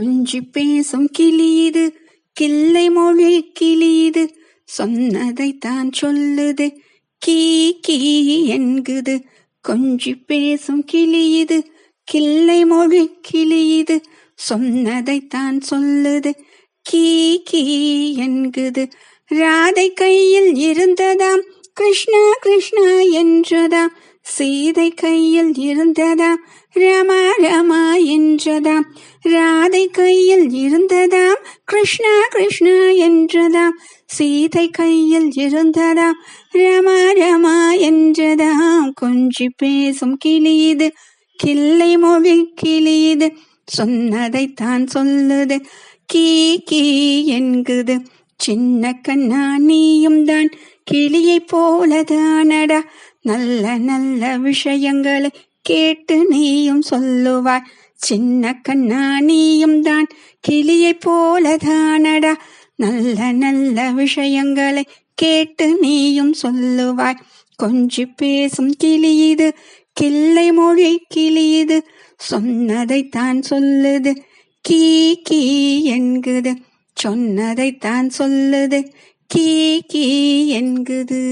கொஞ்சி பேசும் கிளியுது கிள்ளை மொழி கிளியுது. சொன்னதைத்தான் சொல்லுது கீ கீ என்குது. கொஞ்சி பேசும் கிளியுது கிள்ளை மொழி கிளியுது. சொன்னதைத்தான் சொல்லுது கீ கீ என்குது. ராதை கையில் இருந்ததாம் கிருஷ்ணா கிருஷ்ணா என்றதா? சீதை கையில் இருந்ததா? ரமா ரமா என்றதாம் ராதை கையில் இருந்ததாம் கிருஷ்ணா கிருஷ்ணா என்றதாம் சீதை கையில் இருந்ததாம் ரமா ரமா என்றதாம் கொஞ்சி பேசும் கிளியுது கிள்ளை மொழி கிளியுது சொன்னதைத்தான் சொல்லுது. கீ கீ என்குது. சின்ன கண்ணா நீயும் தான் கிளியை போலதானடா. நல்ல நல்ல விஷயங்களை கேட்டு நீயும் சொல்லுவாய். சின்ன கண்ணா நீயும் தான் கிளியை போலதானடா. நல்ல நல்ல விஷயங்களை கேட்டு நீயும் சொல்லுவாய். கொஞ்சி பேசும் கிளியுது கிள்ளை மொழி கிளியுது சொன்னதைத்தான் சொல்லுது. கீ கீ என்குது. சொன்னதைத்தான் சொல்லுது. கீ கீ என்குது.